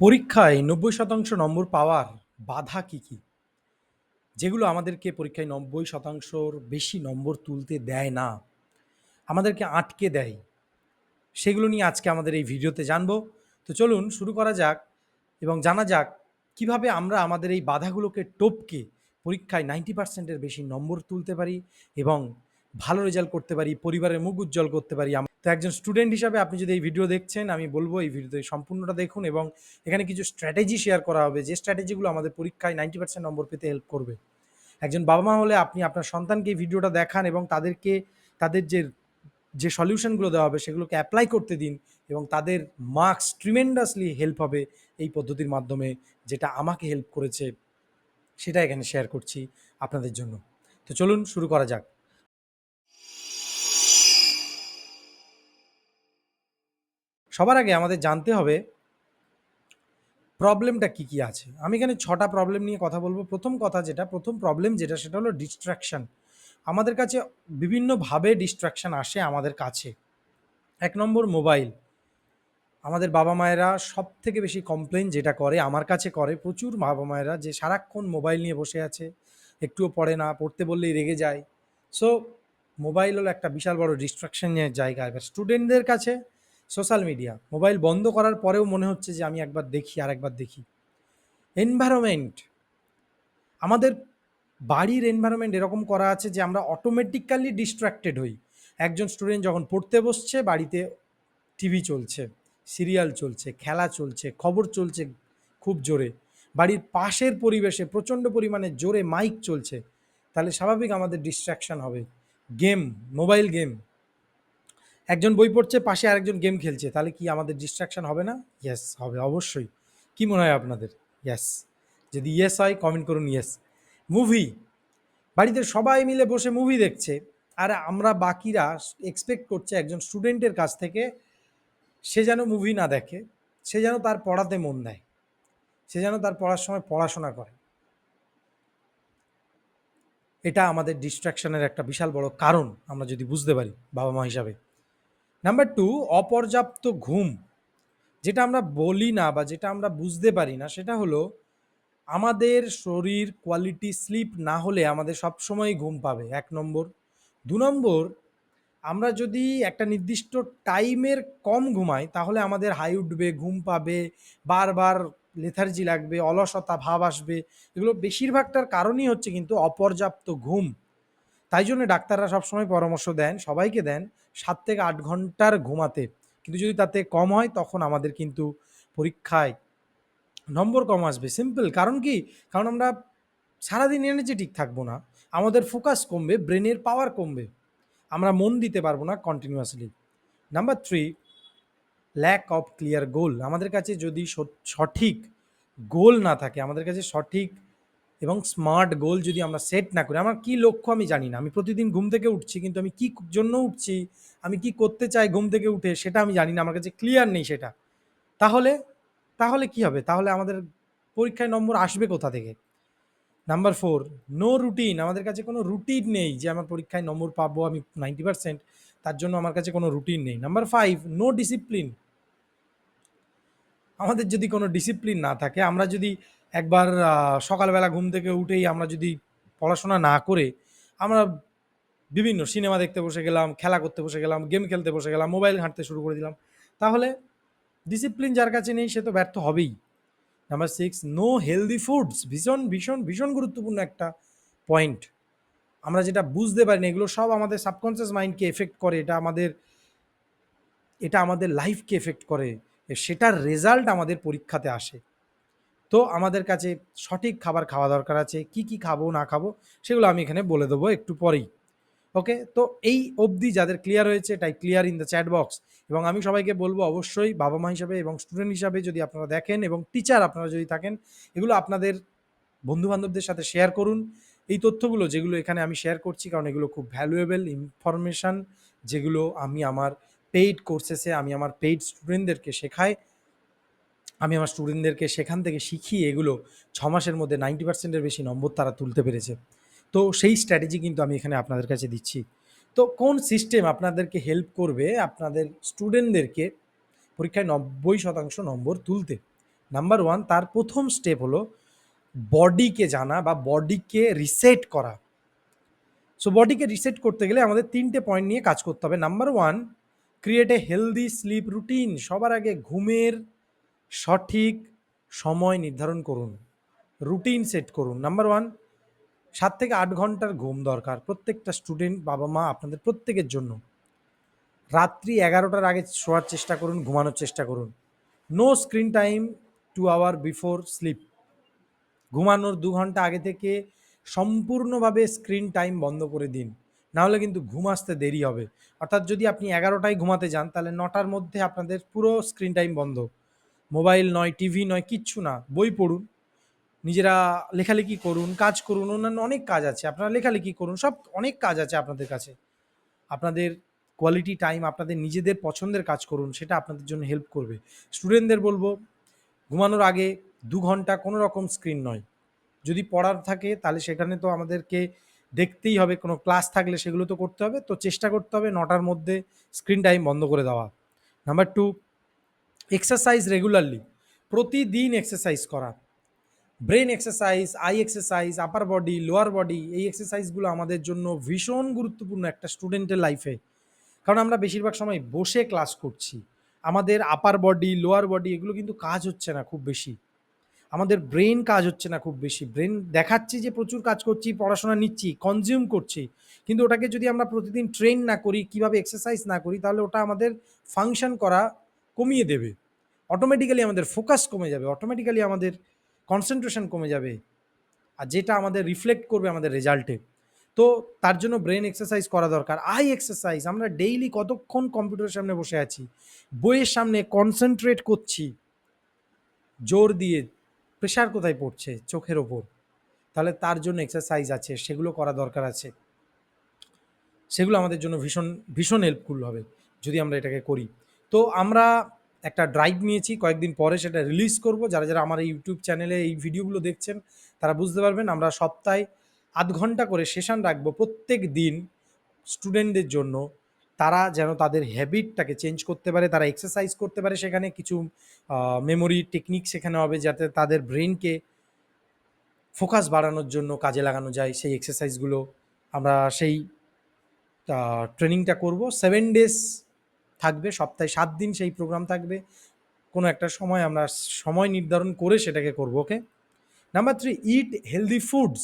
পরীক্ষায় নব্বই শতাংশ নম্বর পাওয়ার বাধা কী, কী? যেগুলো আমাদেরকে পরীক্ষায় নব্বই শতাংশর বেশি নম্বর তুলতে দেয় না, আমাদেরকে আটকে দেয়। সেগুলো নিয়ে আজকে আমাদের এই ভিডিওতে জানব। তো চলুন শুরু করা যাক এবং জানা যাক কীভাবে আমরা আমাদের এই বাধাগুলোকে টপকে পরীক্ষায় 90% বেশি নম্বর তুলতে পারি এবং ভালো রেজাল্ট করতে পারি, পরিবারের মুখ উজ্জ্বল করতে পারি। তো একজন স্টুডেন্ট হিসাবে আপনি যদি এই ভিডিও দেখছেন, আমি বলব এই ভিডিওতে সম্পূর্ণটা দেখুন এবং এখানে কিছু স্ট্র্যাটেজি শেয়ার করা হবে যে স্ট্র্যাটেজিগুলো আমাদের পরীক্ষায় 90% নম্বর পেতে হেল্প করবে। একজন বাবা-মা হলে আপনি আপনার সন্তানকে এই ভিডিওটা দেখান এবং তাদেরকে তাদের যে, যে সলিউশনগুলো দেওয়া হবে সেগুলোকে অ্যাপ্লাই করতে দিন এবং তাদের মার্কস ট্রিমেন্ডাসলি হেল্প হবে এই পদ্ধতির মাধ্যমে যেটা আমাকে হেল্প করেছে সেটা এখানে শেয়ার করছি আপনাদের জন্য। তো চলুন শুরু করা যাক। সবার আগে আমাদের জানতে হবে প্রবলেমটা কী, কী আছে? আমি এখানে ছটা প্রবলেম নিয়ে কথা বলব প্রথম কথা যেটা, প্রথম প্রবলেম যেটা সেটা হলো ডিস্ট্রাকশন। আমাদের কাছে বিভিন্নভাবে ডিস্ট্রাকশন আসে আমাদের কাছে। এক নম্বর মোবাইল। আমাদের বাবা-মায়েরা সব থেকে বেশি কমপ্লেন যেটা করে, আমার কাছে করে প্রচুর বাবা-মায়েরা যে সারাক্ষণ মোবাইল নিয়ে বসে আছে, একটুও পড়ে না, পড়তে বললেই রেগে যায়। সো মোবাইল হলো একটা বিশাল বড় ডিস্ট্রাকশনের জায়গা। এবার স্টুডেন্টদের কাছে সোশ্যাল মিডিয়া। মোবাইল বন্ধ করার পরেও মনে হচ্ছে যে আমি একবার দেখি, আর একবার দেখি। এনভায়রনমেন্ট। আমাদের বাড়ির এনভায়রনমেন্ট এরকম করা আছে যে আমরা অটোমেটিক্যালি ডিস্ট্রাক্টেড হই। একজন স্টুডেন্ট যখন পড়তে বসছে, বাড়িতে টিভি চলছে, সিরিয়াল চলছে, খেলা চলছে, খবর চলছে খুব জোরে। বাড়ির পাশের পরিবেশে প্রচণ্ড পরিমাণে জোরে মাইক চলছে। তাহলে স্বাভাবিক আমাদের ডিস্ট্রাকশন হবে। Game, mobile game. একজন বই পড়ছে, পাশে আরেকজন গেম খেলছে। তাহলে কি আমাদের ডিস্ট্রাকশন হবে না? ইয়েস হবে অবশ্যই। কি মনে হয় আপনাদের? ইয়েস। যদি ইয়েস হয় কমেন্ট করুন ইয়েস। মুভি। বাড়িতে সবাই মিলে বসে মুভি দেখছে। আর আমরা বাকিরা এক্সপেক্ট করছে একজন স্টুডেন্টের কাছ থেকে সে যেন মুভি না দেখে, সে যেন তার পড়াতে মন দেয়। সে যেন তার পড়ার সময় পড়াশোনা করে। এটা আমাদের ডিস্ট্রাকশনের একটা বিশাল বড় কারণ আমরা যদি বুঝতে পারি বাবা-মা হিসাবে। নাম্বার টু অপর্যাপ্ত ঘুম। যেটা আমরা বলি না বা যেটা আমরা বুঝতে পারি না সেটা হলো আমাদের শরীর কোয়ালিটি স্লিপ না হলে আমাদের সবসময়ই ঘুম পাবে এক নম্বর। দু নম্বর আমরা যদি একটা নির্দিষ্ট টাইমের কম ঘুমাই তাহলে আমাদের হাই উঠবে, ঘুম পাবে, বারবার লেথার্জি লাগবে, অলসতা ভাব আসবে। এগুলো বেশিরভাগটার কারণই হচ্ছে কিন্তু অপর্যাপ্ত ঘুম। তাই জন্য ডাক্তাররা সবসময় পরামর্শ দেন, সবাইকে দেন সাত থেকে আট ঘণ্টার ঘুমাতে। কিন্তু যদি তাতে কম হয় তখন আমাদের কিন্তু পরীক্ষায় নম্বর কম আসবে। সিম্পল কারণ কি? কারণ আমরা সারাদিন এনার্জেটিক থাকব না। আমাদের ফোকাস কমবে, ব্রেনের পাওয়ার কমবে। আমরা মন দিতে পারব না continuously. Number three lack of clear goal. আমাদের কাছে যদি সঠিক গোল না থাকে, আমাদের কাছে সঠিক এবং স্মার্ট গোল যদি আমরা সেট না করি, আমার কি লক্ষ্য আমি জানি না। আমি প্রতিদিন ঘুম থেকে উঠছি কিন্তু আমি কি জন্য উঠছি, আমি কি করতে চাই ঘুম থেকে উঠে সেটা আমি জানি না। আমার কাছে ক্লিয়ার নেই সেটা। তাহলে, তাহলে কি হবে? তাহলে আমাদের পরীক্ষায় নম্বর আসবে কোথা থেকে? Number four no routine. আমাদের কাছে কোনো রুটিন নেই যে আমার পরীক্ষায় নম্বর পাবো আমি 90% তার জন্য আমার কাছে কোনো রুটিন নেই। Number five no discipline. আমাদের যদি কোনো ডিসিপ্লিন না থাকে, আমরা যদি একবার সকালবেলা ঘুম থেকে উঠেই আমরা যদি পড়াশোনা না করে আমরা বিভিন্ন সিনেমা দেখতে বসে গেলাম, খেলা করতে বসে গেলাম, গেম খেলতে বসে গেলাম, মোবাইল ঘাঁটতে শুরু করে দিলাম। তাহলে ডিসিপ্লিন যার কাছে নেই সে তো ব্যর্থ হবেই। Number 6 no healthy foods. ভীষণ, ভীষণ, ভীষণ গুরুত্বপূর্ণ একটা পয়েন্ট। আমরা যেটা বুঝতে পারি না এগুলো সব আমাদের সাবকনসিয়াস মাইন্ডকে এফেক্ট করে। এটা আমাদের এটা আমাদের লাইফকে এফেক্ট করে। সেটার রেজাল্ট আমাদের পরীক্ষাতে আসে। তো আমাদের কাছে সঠিক খাবার খাওয়া দরকার আছে। কি, কি খাব না খাব সেগুলো আমি এখানে বলে দেবো একটু পরেই। ওকে? তো এই অবধি যাদের ক্লিয়ার হয়েছে type clear in the chat box এবং আমি সবাইকে বলব অবশ্যই বাবা-মা হিসাবে এবং স্টুডেন্ট হিসাবে যদি আপনারা দেখেন এবং টিচার আপনারা যদি থাকেন এগুলো আপনাদের বন্ধু-বান্ধবদের সাথে শেয়ার করুন। এই তথ্যগুলো যেগুলো এখানে আমি শেয়ার করছি কারণ এগুলো খুব ভ্যালুয়েবল ইনফরমেশন যেগুলো আমি আমার পেইড কোর্সেসে আমি আমার পেইড স্টুডেন্টদেরকে শেখাই। আমি আমার স্টুডেন্টদেরকে সেখান থেকে শিখিয়ে এগুলো ছ মাসের মধ্যে 90% বেশি নম্বর তারা তুলতে পেরেছে। তো সেই স্ট্র্যাটেজি কিন্তু আমি এখানে আপনাদের কাছে দিচ্ছি। তো কোন সিস্টেম আপনাদেরকে হেল্প করবে আপনাদের স্টুডেন্টদেরকে পরীক্ষায় ৯০% নম্বর তুলতে? নাম্বার ওয়ান তার প্রথম স্টেপ হলো বডিকে জানা বা বডিকে রিসেট করা সো বডিকে রিসেট করতে গেলে আমাদের তিনটে পয়েন্ট নিয়ে কাজ করতে হবে number one create a healthy sleep routine সবার আগে ঘুমের সঠিক সময় নির্ধারণ করুন রুটিন সেট করুন। নাম্বার ওয়ান সাত থেকে আট ঘণ্টার ঘুম দরকার প্রত্যেকটা স্টুডেন্ট বাবা মা আপনাদের প্রত্যেকের জন্য। রাত্রি এগারোটার আগে শোয়ার চেষ্টা করুন, ঘুমানোর চেষ্টা করুন। No screen time two hour before sleep ঘুমানোর দু ঘণ্টা আগে থেকে সম্পূর্ণভাবে স্ক্রিন টাইম বন্ধ করে দিন। নাহলে কিন্তু ঘুম আসতে দেরি হবে। অর্থাৎ যদি আপনি এগারোটায় ঘুমাতে যান, তাহলে নটার মধ্যে আপনাদের পুরো স্ক্রিন টাইম বন্ধ। মোবাইল নয়, টিভি নয়, কিচ্ছু না, বই পড়ুন। নিজেরা লেখালেখি করুন, কাজ করুন, অন্যান্য অনেক কাজ আছে। আপনারা লেখালেখি করুন, সব অনেক কাজ আছে আপনাদের কাছে। আপনাদের কোয়ালিটি টাইম আপনাদের নিজেদের পছন্দের কাজ করুন, সেটা আপনাদের জন্য হেল্প করবে। স্টুডেন্টদের বলব, ঘুমানোর আগে দু ঘণ্টা কোনো রকম স্ক্রিন নয়। যদি পড়ার থাকে, তাহলে সেখানে তো আমাদেরকে দেখতেই হবে, কোনো ক্লাস থাকলে সেগুলো তো করতে হবে। তো চেষ্টা করতে হবে নটার মধ্যে স্ক্রিন টাইম বন্ধ করে দেওয়া। নাম্বার টু এক্সারসাইজ রেগুলারলি প্রতিদিন এক্সারসাইজ করা। Brain exercise eye exercise upper body lower body এই এক্সারসাইজগুলো আমাদের জন্য ভীষণ গুরুত্বপূর্ণ একটা স্টুডেন্টের লাইফে কারণ আমরা বেশিরভাগ সময় বসে ক্লাস করছি। আমাদের আপার বডি লোয়ার বডি এগুলো কিন্তু কাজ হচ্ছে না খুব বেশি। আমাদের ব্রেন কাজ হচ্ছে না খুব বেশি। ব্রেন দেখাচ্ছি যে প্রচুর কাজ করছি, পড়াশোনা নিচ্ছি কনজিউম করছি। কিন্তু ওটাকে যদি আমরা প্রতিদিন ট্রেন না করি, কীভাবে এক্সারসাইজ না করি, তাহলে ওটা আমাদের ফাংশন করা কমিয়ে দেবে। অটোমেটিক্যালি আমাদের ফোকাস কমে যাবে অটোমেটিক্যালি আমাদের কনসেন্ট্রেশন কমে যাবে, আর যেটা আমাদের রিফ্লেক্ট করবে আমাদের রেজাল্টে তো তার জন্য ব্রেন এক্সারসাইজ করা দরকার। আই এক্সারসাইজ আমরা ডেইলি কতক্ষণ কম্পিউটারের সামনে বসে আছি, বইয়ের সামনে কনসেন্ট্রেট করছি, জোর দিয়ে প্রেশার কোথায় পড়ছে, চোখের ওপর। তাহলে তার জন্য এক্সারসাইজ আছে, সেগুলো করা দরকার আছে। সেগুলো আমাদের জন্য ভীষণ ভীষণ হেল্পফুল হবে, যদি আমরা এটাকে করি। তো আমরা একটা ড্রাইভ নিয়েছি, কয়েকদিন পরে সেটা রিলিজ করব। যারা যারা আমার এই ইউটিউব চ্যানেলে এই ভিডিওগুলো দেখছেন, তারা বুঝতে পারবেন আমরা সপ্তাহে আধ ঘণ্টা করে সেশন রাখব প্রত্যেক দিন স্টুডেন্টদের জন্য। তারা যেন তাদের হ্যাবিটটাকে চেঞ্জ করতে পারে, তারা এক্সারসাইজ করতে পারে সেখানে কিছু মেমোরি টেকনিক সেখানে হবে যাতে তাদের ব্রেনকে ফোকাস বাড়ানোর জন্য কাজে লাগানো যায়। সেই এক্সারসাইজগুলো আমরা সেই ট্রেনিংটা করব। সেভেন ডেজ থাকবে, সপ্তাহে সাত দিন সেই প্রোগ্রাম থাকবে। কোনো একটা সময় আমরা সময় নির্ধারণ করে সেটাকে করব okay number three eat healthy foods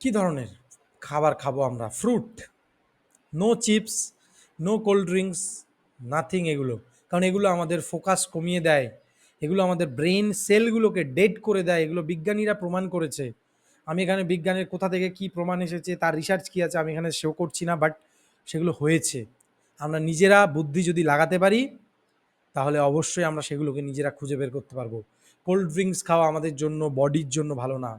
কী ধরনের খাবার খাব আমরা? Fruit no chips no cold drinks nothing এগুলো। কারণ এগুলো আমাদের ফোকাস কমিয়ে দেয়। এগুলো আমাদের ব্রেন সেলগুলোকে ডেড করে দেয়। এগুলো বিজ্ঞানীরা প্রমাণ করেছে। আমি এখানে বিজ্ঞানের কোথা থেকে কি প্রমাণ এসেছে, তার রিসার্চ কী আছে, আমি এখানে শো করছি না বাট সেগুলো হয়েছে। আমরা নিজেরা বুদ্ধি যদি লাগাতে পারি, তাহলে অবশ্যই আমরা সেগুলোকে নিজেরা খুঁজে বের করতে পারব। কোল্ড ড্রিঙ্কস খাওয়া আমাদের জন্য বডির জন্য ভালো না।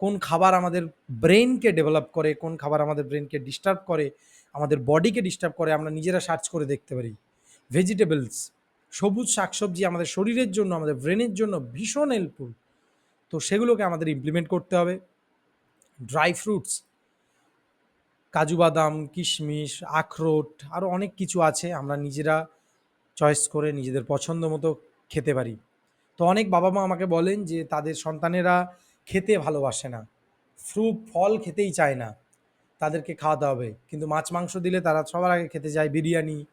কোন খাবার আমাদের ব্রেনকে ডেভেলপ করে, কোন খাবার আমাদের ব্রেনকে ডিস্টার্ব করে, আমাদের বডিকে ডিস্টার্ব করে, আমরা নিজেরা সার্চ করে দেখতে পারি। ভেজিটেবলস সবুজ শাকসবজি আমাদের শরীরের জন্য, আমাদের ব্রেনের জন্য ভীষণ হেল্পফুল তো সেগুলোকে আমাদের ইমপ্লিমেন্ট করতে হবে। ড্রাই ফ্রুটস কাজু বাদাম, কিশমিশ, আখরোট আরও অনেক কিছু আছে আমরা নিজেরা চয়েস করে নিজেদের পছন্দ মতো খেতে পারি। তো অনেক বাবা মা আমাকে বলেন যে তাদের সন্তানেরা খেতে ভালোবাসে না। ফ্রুট ফল খেতেই চায় না। তাদেরকে খাওয়াতে হবে। কিন্তু মাছ, মাংস দিলে তারা সবার আগে খেতে যায় বিরিয়ানি।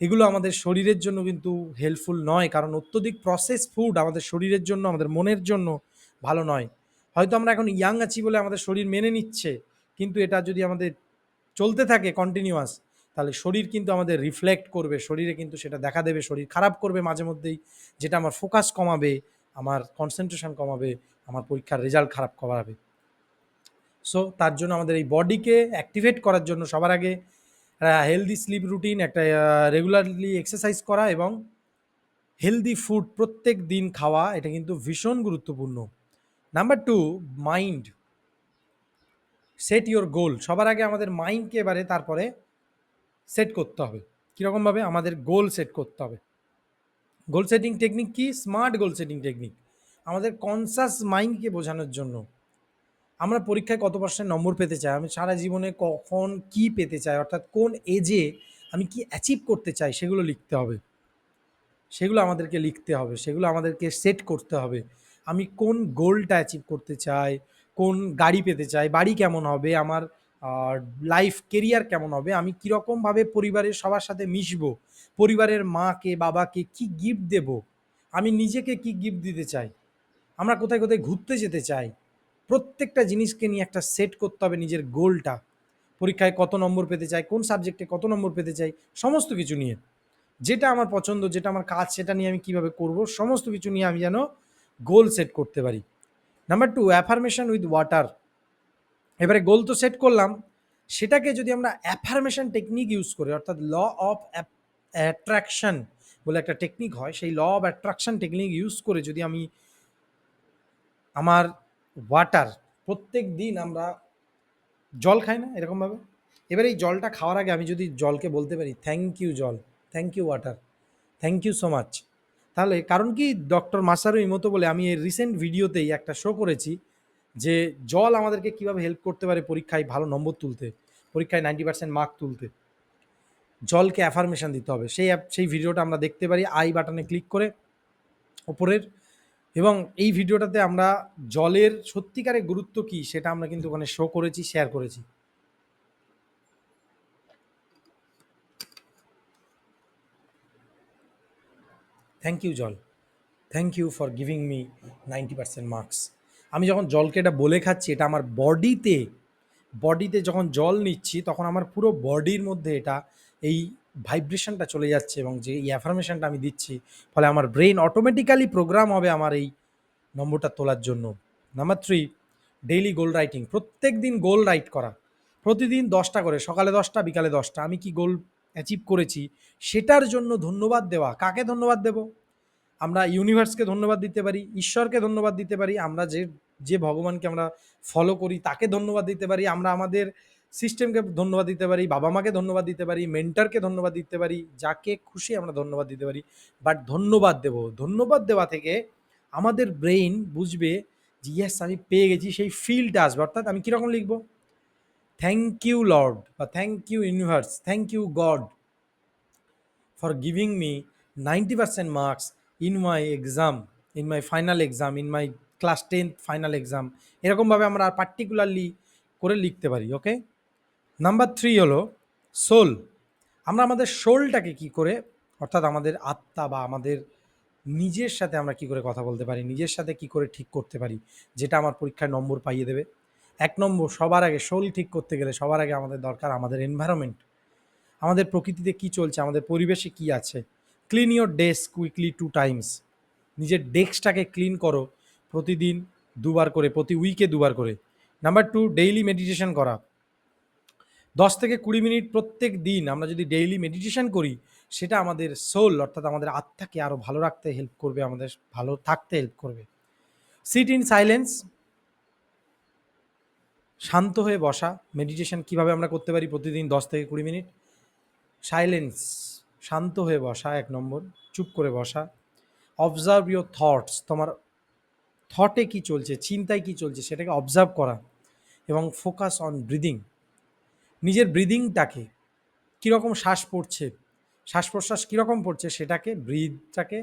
এগুলো আমাদের শরীরের জন্য কিন্তু হেল্পফুল নয়। কারণ অত্যধিক প্রসেস ফুড আমাদের শরীরের জন্য, আমাদের মনের জন্য ভালো নয়। হয়তো আমরা এখন ইয়াং আছি বলে আমাদের শরীর মেনে নিচ্ছে। কিন্তু এটা যদি আমাদের চলতে থাকে কন্টিনিউয়াস তাহলে শরীর কিন্তু আমাদের রিফ্লেক্ট করবে, শরীরে কিন্তু সেটা দেখা দেবে, শরীর খারাপ করবে মাঝে মধ্যেই, যেটা আমার ফোকাস কমাবে, আমার কনসেন্ট্রেশন কমাবে, আমার পরীক্ষার রেজাল্ট খারাপ করাবে। সো তার জন্য আমাদের এই বডিকে অ্যাক্টিভেট করার জন্য সবার আগে হেলদি স্লিপ রুটিন একটা রেগুলারলি এক্সারসাইজ করা এবং হেলদি ফুড প্রত্যেক দিন খাওয়া, এটা কিন্তু ভীষণ গুরুত্বপূর্ণ। Number two mind set your goal সবার আগে আমাদের মাইন্ডকে এবারে তারপরে সেট করতে হবে। কীরকমভাবে? আমাদের গোল সেট করতে হবে। গোল সেটিং টেকনিক কি? স্মার্ট গোল সেটিং টেকনিক আমাদের কনসাস মাইন্ডকে বোঝানোর জন্য। আমরা পরীক্ষায় কত পার্সেন্ট নম্বর পেতে চাই? আমি সারা জীবনে কখন কি পেতে চাই? অর্থাৎ কোন এজে আমি কি অ্যাচিভ করতে চাই? সেগুলো লিখতে হবে। সেগুলো আমাদেরকে লিখতে হবে। সেগুলো আমাদেরকে সেট করতে হবে। আমি কোন গোলটা অ্যাচিভ করতে চাই? কোন গাড়ি পেতে চাই, বাড়ি কেমন হবে, আমার লাইফ কেরিয়ার কেমন হবে, আমি কীরকমভাবে পরিবারের সবার সাথে মিশবো, পরিবারের মাকে, বাবাকে কি গিফট দেব, আমি নিজেকে কি গিফট দিতে চাই, আমরা কোথায় কোথায় ঘুরতে যেতে চাই, প্রত্যেকটা জিনিসকে নিয়ে একটা সেট করতে হবে নিজের গোলটা পরীক্ষায় কত নম্বর পেতে চাই, কোন সাবজেক্টে কত নম্বর পেতে চাই, সমস্ত কিছু নিয়ে, যেটা আমার পছন্দ, যেটা আমার কাজ, সেটা নিয়ে আমি কীভাবে করব, সমস্ত কিছু নিয়ে আমি যেন গোল সেট করতে পারি। Number two affirmation with water এবারে গোল তো সেট করলাম। সেটাকে যদি আমরা অ্যাফার্মেশন টেকনিক ইউজ করি, অর্থাৎ ল অফ অ্যাট্রাকশন বলে একটা টেকনিক হয়, সেই law of attraction technique use করে যদি আমি আমার ওয়াটার প্রত্যেক দিন আমরা জল খাই না এরকমভাবে? এবার এই জলটা খাওয়ার আগে আমি যদি জলকে বলতে পারি থ্যাংক ইউ জল thank you water thank you so much তাহলে কারণ কি ডক্টর মাসারু ইমতো বলে আমি এই রিসেন্ট ভিডিওতেই একটা শো করেছি যে জল আমাদেরকে কীভাবে হেল্প করতে পারে পরীক্ষায় ভালো নম্বর তুলতে, পরীক্ষায় নাইনটি পার্সেন্ট মার্ক তুলতে। জলকে অ্যাফার্মেশন দিতে হবে। সেই অ্যাপ সেই ভিডিওটা আমরা দেখতে পারি আই বাটনে ক্লিক করে ওপরের এবং এই ভিডিওটাতে আমরা জলের সত্যিকারের গুরুত্ব কী সেটা আমরা কিন্তু ওখানে শো করেছি শেয়ার করেছি। থ্যাংক ইউ জল thank you for giving me ninety percent marks আমি যখন জলকে এটা বলে খাচ্ছি, এটা আমার বডিতে বডিতে যখন জল নিচ্ছি, তখন আমার পুরো বডির মধ্যে এটা, এই ভাইব্রেশনটা চলে যাচ্ছে এবং যে এই অ্যাফার্মেশনটা আমি দিচ্ছি, ফলে আমার ব্রেন অটোমেটিক্যালি প্রোগ্রাম হবে আমার এই নম্বরটা তোলার জন্য। Number three daily goal writing প্রত্যেক দিন গোল রাইট করা। প্রতিদিন দশটা করে, সকালে দশটা, বিকালে দশটা। আমি কি গোল অ্যাচিভ করেছি, সেটার জন্য ধন্যবাদ দেওয়া। কাকে ধন্যবাদ দেব? আমরা ইউনিভার্সকে ধন্যবাদ দিতে পারি, ঈশ্বরকে ধন্যবাদ দিতে পারি, আমরা যে যে ভগবানকে আমরা ফলো করি, তাকে ধন্যবাদ দিতে পারি, আমরা আমাদের সিস্টেমকে ধন্যবাদ দিতে পারি, বাবা মাকে ধন্যবাদ দিতে পারি মেন্টারকে ধন্যবাদ দিতে পারি, যাকে খুশি আমরা ধন্যবাদ দিতে পারি। বাট ধন্যবাদ দেব। ধন্যবাদ দেওয়া থেকে আমাদের ব্রেইন বুঝবে যে ইয়েস আমি পেয়ে গেছি, সেই ফিলটা আসবে। অর্থাৎ আমি কীরকম লিখব? থ্যাংক ইউ লর্ড বা thank you universe thank you God for giving me ninety percent marks in my exam in my final exam in my class tenth final exam এরকমভাবে আমরা পার্টিকুলারলি করে লিখতে পারি ওকে নাম্বার থ্রি হলো soul আমরা আমাদের সোলটাকে কি করে, অর্থাৎ আমাদের আত্মা বা আমাদের নিজের সাথে আমরা কি করে কথা বলতে পারি, নিজের সাথে কি করে ঠিক করতে পারি, যেটা আমার পরীক্ষায় নম্বর পাইয়ে দেবে। এক নম্বর, সবার আগে সোল ঠিক করতে গেলে সবার আগে আমাদের দরকার আমাদের এনভায়রনমেন্ট আমাদের প্রকৃতিতে কি চলছে, আমাদের পরিবেশে কি আছে? Clean your desk quickly two times নিজের ডেস্কটাকে ক্লিন করো প্রতিদিন দুবার করে, প্রতি উইকে দুবার করে। নাম্বার টু ডেইলি মেডিটেশন করা। দশ থেকে কুড়ি মিনিট প্রত্যেক দিন আমরা যদি ডেইলি মেডিটেশন করি, সেটা আমাদের সোল অর্থাৎ আমাদের আত্মাকে আরও ভালো রাখতে হেল্প করবে, আমাদের ভালো থাকতে হেল্প করবে। সিট ইন সাইলেন্স শান্ত হয়ে বসা। মেডিটেশন কীভাবে আমরা করতে পারি প্রতিদিন দশ থেকে কুড়ি মিনিট? সাইলেন্স শান্ত হয়ে বসা, এক নম্বর। চুপ করে বসা। অবজার্ভ ইউর থটস তোমার থটে কি চলছে, চিন্তায় কি চলছে, সেটাকে অবজার্ভ করা এবং ফোকাস অন ব্রিদিং নিজের ব্রিদিংটাকে কীরকম শ্বাস পড়ছে শ্বাস প্রশ্বাস কীরকম পড়ছে, সেটাকে ব্রিদটাকে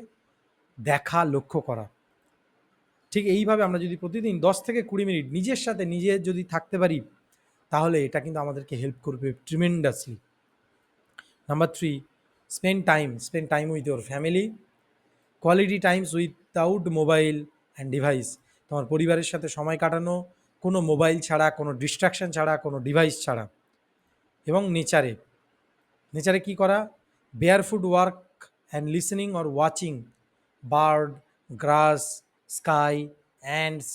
দেখা, লক্ষ্য করা। ঠিক এইভাবে আমরা যদি প্রতিদিন দশ থেকে কুড়ি মিনিট নিজের সাথে নিজে যদি থাকতে পারি, তাহলে এটা কিন্তু আমাদেরকে হেল্প করবে tremendously number three spend time spend time with your family quality times without mobile and device তোমার পরিবারের সাথে সময় কাটানো, কোনো মোবাইল ছাড়া, কোনো ডিস্ট্রাকশন ছাড়া, কোনো ডিভাইস ছাড়া। এবং নেচারে নেচারে কি করা? Barefoot walk and listening or watching bird grass sky ants,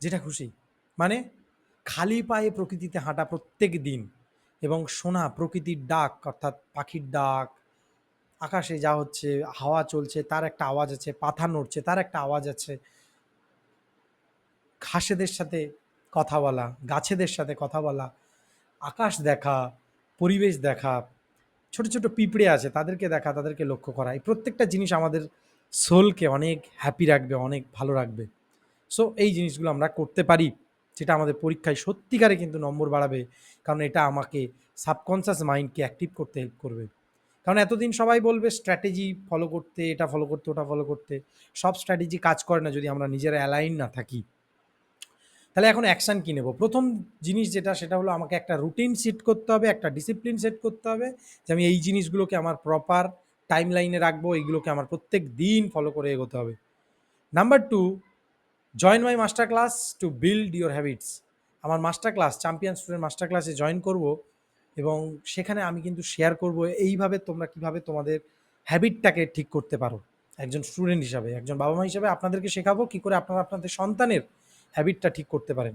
যেটা খুশি। মানে খালি পায়ে প্রকৃতিতে হাঁটা প্রত্যেক দিন এবং শোনা প্রকৃতির ডাক, অর্থাৎ পাখির ডাক, আকাশে যা হচ্ছে, হাওয়া চলছে, তার একটা আওয়াজ আছে পাথা নড়ছে, তার একটা আওয়াজ আছে। ঘাসেদের সাথে কথা বলা, গাছেদের সাথে কথা বলা, আকাশ দেখা, পরিবেশ দেখা, ছোট ছোট পিঁপড়ে আছে, তাদেরকে দেখা, তাদেরকে লক্ষ্য করা, এই প্রত্যেকটা জিনিস আমাদের সোলকে অনেক হ্যাপি রাখবে, অনেক ভালো রাখবে। সো এই জিনিসগুলো আমরা করতে পারি, যেটা আমাদের পরীক্ষায় সত্যিকারে কিন্তু নম্বর বাড়াবে, কারণ এটা আমাকে সাবকনসিয়াস মাইন্ডকে অ্যাক্টিভ করতে হেল্প করবে। কারণ এতদিন সবাই বলবে স্ট্র্যাটেজি ফলো করতে, এটা ফলো করতে, ওটা ফলো করতে। সব স্ট্র্যাটেজি কাজ করে না যদি আমরা নিজেরা অ্যালাইন না থাকি। তাহলে এখন অ্যাকশান কী নেব? প্রথম জিনিস যেটা, সেটা হলো আমাকে একটা রুটিন সেট করতে হবে, একটা ডিসিপ্লিন সেট করতে হবে, যে আমি এই জিনিসগুলোকে আমার প্রপার টাইম লাইনে রাখব, এইগুলোকে আমার প্রত্যেক দিন ফলো করে এগোতে হবে। Number two join my master class to build your habits আমার master class champion student master ক্লাসে জয়েন করব এবং সেখানে আমি কিন্তু শেয়ার করব এইভাবে তোমরা কীভাবে তোমাদের হ্যাবিটটাকে ঠিক করতে পারো। একজন স্টুডেন্ট হিসাবে, একজন বাবা মা হিসাবে আপনাদেরকে শেখাবো কী করে আপনারা আপনাদের সন্তানের হ্যাবিটটা ঠিক করতে পারেন।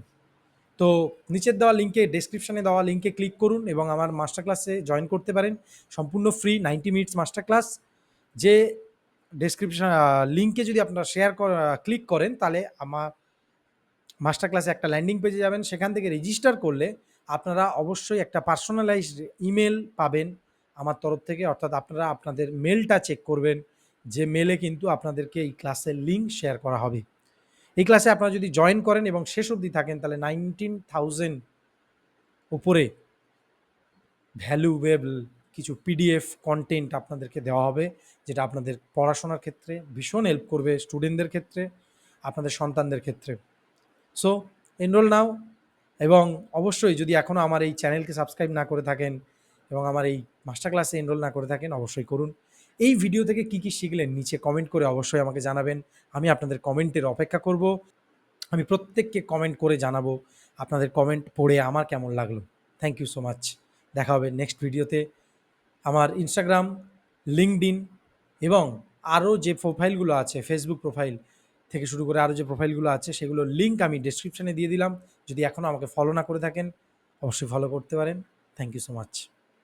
তো নিচের দেওয়া লিঙ্কে ডেসক্রিপশনে দেওয়া লিঙ্কে ক্লিক করুন এবং আমার মাস্টার ক্লাসে জয়েন করতে পারেন। সম্পূর্ণ free ninety minutes master class যে ডেসক্রিপশন লিঙ্কে যদি আপনারা শেয়ার ক্লিক করেন, তাহলে আমার মাস্টার ক্লাসে একটা ল্যান্ডিং পেজে যাবেন। সেখান থেকে রেজিস্টার করলে আপনারা অবশ্যই একটা পার্সোনালাইজড ইমেল পাবেন আমার তরফ থেকে। অর্থাৎ আপনারা আপনাদের মেলটা চেক করবেন, যে মেলে কিন্তু আপনাদেরকে এই ক্লাসের লিঙ্ক শেয়ার করা হবে। এই ক্লাসে আপনারা যদি জয়েন করেন এবং শেষ অবধি থাকেন, তাহলে নাইনটিন থাউজেন্ড উপরে ভ্যালুয়েবল কিছু পিডিএফ কন্টেন্ট আপনাদেরকে দেওয়া হবে, যেটা আপনাদের পড়াশোনার ক্ষেত্রে ভীষণ হেল্প করবে স্টুডেন্টদের ক্ষেত্রে, আপনাদের সন্তানদের ক্ষেত্রে। সো এনরোল নাও এবং অবশ্যই যদি এখনও আমার এই চ্যানেলকে সাবস্ক্রাইব না করে থাকেন এবং আমার এই মাস্টার ক্লাসে এনরোল না করে থাকেন, অবশ্যই করুন। এই ভিডিও থেকে কী কী শিখলেন নিচে কমেন্ট করে অবশ্যই আমাকে জানাবেন। আমি আপনাদের কমেন্টের অপেক্ষা করব। আমি প্রত্যেককে কমেন্ট করে জানাব আপনাদের কমেন্ট পড়ে আমার কেমন লাগল। থ্যাংক ইউ সো মাচ দেখা হবে নেক্সট ভিডিওতে আমার ইনস্টাগ্রাম লিঙ্কডিন এবং আরও যে প্রোফাইলগুলো আছে ফেসবুক প্রোফাইল থেকে শুরু করে আরও যে প্রোফাইলগুলো আছে, সেগুলো লিঙ্ক আমি ডেসক্রিপশনে দিয়ে দিলাম। যদি এখনও আমাকে ফলো না করে থাকেন, অবশ্যই ফলো করতে পারেন। Thank you so much